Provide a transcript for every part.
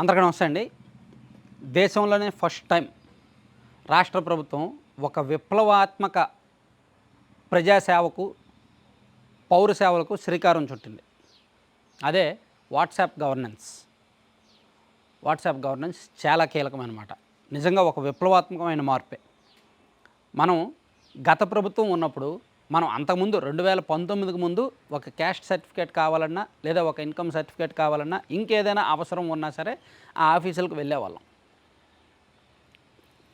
అందరికీ నమస్తే అండి. దేశంలోనే ఫస్ట్ టైం రాష్ట్ర ప్రభుత్వం ఒక విప్లవాత్మక ప్రజాసేవకు పౌర సేవలకు శ్రీకారం చుట్టింది. అదే వాట్సాప్ గవర్నెన్స్. వాట్సాప్ గవర్నెన్స్ చాలా కీలకమైనమాట. నిజంగా ఒక విప్లవాత్మకమైన మార్పే. మనం గత ప్రభుత్వం ఉన్నప్పుడు మనం అంతకుముందు రెండు వేల పంతొమ్మిదికి ముందు ఒక క్యాస్ట్ సర్టిఫికేట్ కావాలన్నా లేదా ఒక ఇన్కమ్ సర్టిఫికేట్ కావాలన్నా ఇంకేదైనా అవసరం ఉన్నా సరే ఆ ఆఫీసులకు వెళ్ళేవాళ్ళం.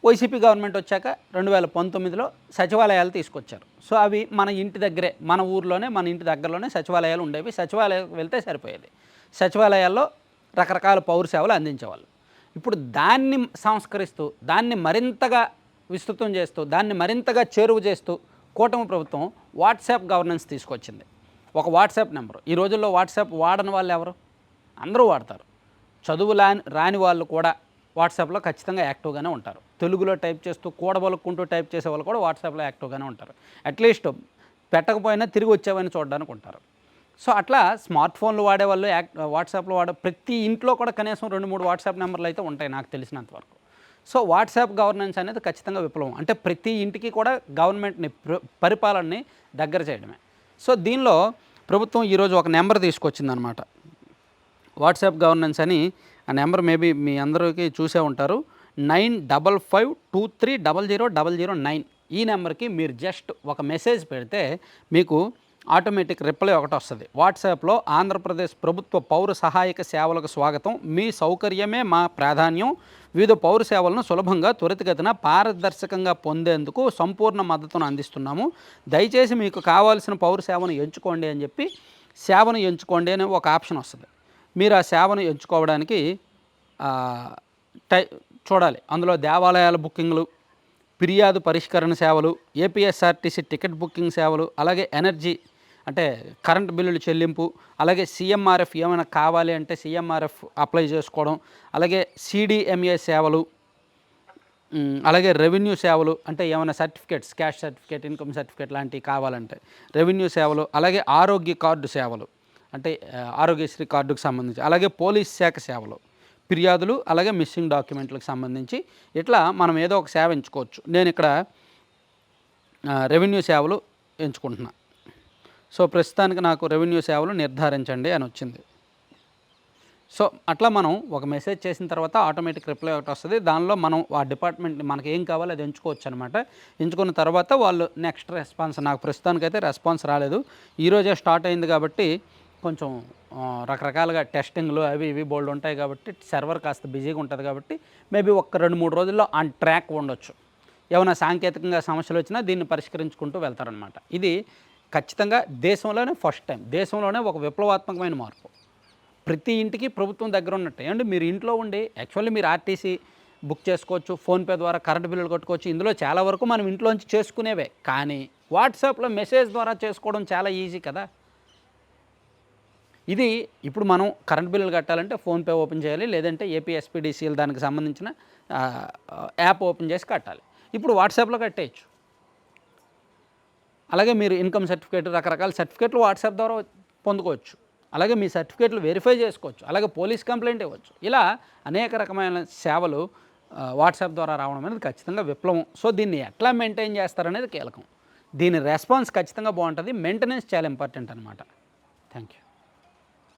వైసీపీ గవర్నమెంట్ వచ్చాక రెండు వేల పంతొమ్మిదిలో సచివాలయాలు తీసుకొచ్చారు. సో అవి మన ఇంటి దగ్గరే మన ఊర్లోనే మన ఇంటి దగ్గరలోనే సచివాలయాలు ఉండేవి. సచివాలయాలకు వెళ్తే సరిపోయేది. సచివాలయాల్లో రకరకాల పౌర సేవలు అందించేవాళ్ళు. ఇప్పుడు దాన్ని సంస్కరిస్తూ దాన్ని మరింతగా విస్తృతం చేస్తూ దాన్ని మరింతగా చేరువ చేస్తూ కూటమి ప్రభుత్వం వాట్సాప్ గవర్నెన్స్ తీసుకొచ్చింది. ఒక వాట్సాప్ నెంబరు. ఈ రోజుల్లో వాట్సాప్ వాడని వాళ్ళు ఎవరు? అందరూ వాడతారు. చదువు రాని రాని వాళ్ళు కూడా వాట్సాప్లో ఖచ్చితంగా యాక్టివ్గానే ఉంటారు. తెలుగులో టైప్ చేస్తూ కూడబలుక్కుంటూ టైప్ చేసే వాళ్ళు కూడా వాట్సాప్లో యాక్టివ్గానే ఉంటారు. అట్లీస్ట్ పెట్టకపోయినా తిరిగి వచ్చేవని చూడడానికి ఉంటారు. సో అట్లా స్మార్ట్ ఫోన్లు వాడే వాళ్ళు యాక్ వాట్సాప్లో వాడే ప్రతి ఇంట్లో కూడా కనీసం రెండు మూడు వాట్సాప్ నెంబర్లు అయితే ఉంటాయి నాకు తెలిసినంత వరకు. సో వాట్సాప్ గవర్నెన్స్ అనేది ఖచ్చితంగా విప్లవం. అంటే ప్రతి ఇంటికి కూడా గవర్నమెంట్ని పరిపాలనని దగ్గర చేయడమే. సో దీనిలో ప్రభుత్వం ఈరోజు ఒక నెంబర్ తీసుకొచ్చిందనమాట. వాట్సాప్ గవర్నెన్స్ అని ఆ నెంబర్ మేబీ మీ అందరికీ చూసే ఉంటారు. Nine double five two three double zero double zero nine. ఈ నెంబర్కి మీరు జస్ట్ ఒక మెసేజ్ పెడితే మీకు ఆటోమేటిక్ రిప్లై ఒకటి వస్తుంది. వాట్సాప్లో ఆంధ్రప్రదేశ్ ప్రభుత్వ పౌర సహాయక సేవలకు స్వాగతం. మీ సౌకర్యమే మా ప్రాధాన్యం. వివిధ పౌర సేవలను సులభంగా త్వరితగతిన పారదర్శకంగా పొందేందుకు సంపూర్ణ మద్దతును అందిస్తున్నాము. దయచేసి మీకు కావాల్సిన పౌర సేవను ఎంచుకోండి అని చెప్పి సేవను ఎంచుకోండి అనే ఒక ఆప్షన్ వస్తుంది. మీరు ఆ సేవను ఎంచుకోవడానికి టై చూడాలి. అందులో దేవాలయాల బుకింగ్లు ఫిర్యాదు పరిష్కరణ సేవలు ఏపీఎస్ఆర్టీసీ టికెట్ బుకింగ్ సేవలు అలాగే ఎనర్జీ అంటే కరెంట్ బిల్లులు చెల్లింపు అలాగే సీఎంఆర్ఎఫ్ ఏమైనా కావాలి అంటే సీఎంఆర్ఎఫ్ అప్లై చేసుకోవడం అలాగే సిడిఎంఏ సేవలు అలాగే రెవెన్యూ సేవలు అంటే ఏమైనా certificates cash certificate income certificate లాంటివి కావాలంటే రెవెన్యూ సేవలు అలాగే ఆరోగ్య కార్డు సేవలు అంటే ఆరోగ్యశ్రీ కార్డుకు సంబంధించి అలాగే పోలీస్ శాఖ సేవలు ఫిర్యాదులు అలాగే మిస్సింగ్ డాక్యుమెంట్లకు సంబంధించి ఇట్లా మనం ఏదో ఒక సేవ ఎంచుకోవచ్చు. నేను ఇక్కడ రెవెన్యూ సేవలు ఎంచుకుంటున్నాను సో ప్రస్తుతానికి నాకు రెవెన్యూ సేవలు నిర్ధారించండి అని వచ్చింది. సో అట్లా మనం ఒక మెసేజ్ చేసిన తర్వాత ఆటోమేటిక్ రిప్లై ఒకటి వస్తుంది. దానిలో మనం ఆ డిపార్ట్మెంట్ మనకి ఏం కావాలో అది ఎంచుకోవచ్చు అనమాట ఎంచుకున్న తర్వాత వాళ్ళు నెక్స్ట్ రెస్పాన్స్ నాకు ప్రస్తుతానికైతే రెస్పాన్స్ రాలేదు. ఈరోజే స్టార్ట్ అయింది కాబట్టి కొంచెం రకరకాలుగా టెస్టింగ్లు అవి ఇవి బోల్డ్ ఉంటాయి కాబట్టి సర్వర్ కాస్త బిజీగా ఉంటుంది కాబట్టి మేబీ ఒక రెండు మూడు రోజుల్లో ఆన్ ట్రాక్ ఉండొచ్చు. ఏమైనా సాంకేతికంగా సమస్యలు వచ్చినా దీన్ని పరిష్కరించుకుంటూ వెళ్తారనమాట ఇది ఖచ్చితంగా దేశంలోనే ఫస్ట్ టైం దేశంలోనే ఒక విప్లవాత్మకమైన మార్పు. ప్రతి ఇంటికి ప్రభుత్వం దగ్గర ఉన్నట్టు. అంటే మీరు ఇంట్లో ఉండి యాక్చువల్లీ మీరు ఆర్టీసీ బుక్ చేసుకోవచ్చు ఫోన్పే ద్వారా కరెంట్ బిల్లులు కట్టుకోవచ్చు. ఇందులో చాలా వరకు మనం ఇంట్లోంచి చేసుకునేవే. కానీ వాట్సాప్లో మెసేజ్ ద్వారా చేసుకోవడం చాలా ఈజీ కదా. ఇది ఇప్పుడు మనం కరెంట్ బిల్లులు కట్టాలంటే ఫోన్పే ఓపెన్ చేయాలి లేదంటే ఏపీఎస్పీడీసీఎల్ దానికి సంబంధించిన యాప్ ఓపెన్ చేసి కట్టాలి. ఇప్పుడు వాట్సాప్లో కట్టేయచ్చు. అలాగే మీరు ఇన్కమ్ సర్టిఫికేట్ రకరకాల సర్టిఫికేట్లు వాట్సాప్ ద్వారా పొందుకోవచ్చు. అలాగే మీ సర్టిఫికేట్లు వెరిఫై చేసుకోవచ్చు. అలాగే పోలీస్ కంప్లైంట్ ఇవ్వచ్చు. ఇలా అనేక రకమైన సేవలు వాట్సాప్ ద్వారా రావడం అనేది ఖచ్చితంగా విప్లవం. సో దీన్ని ఎట్లా మెయింటైన్ చేస్తారనేది కీలకం. దీని రెస్పాన్స్ ఖచ్చితంగా బాగుంటుంది. మెయింటెనెన్స్ చాలా ఇంపార్టెంట్ అనమాట థ్యాంక్ యూ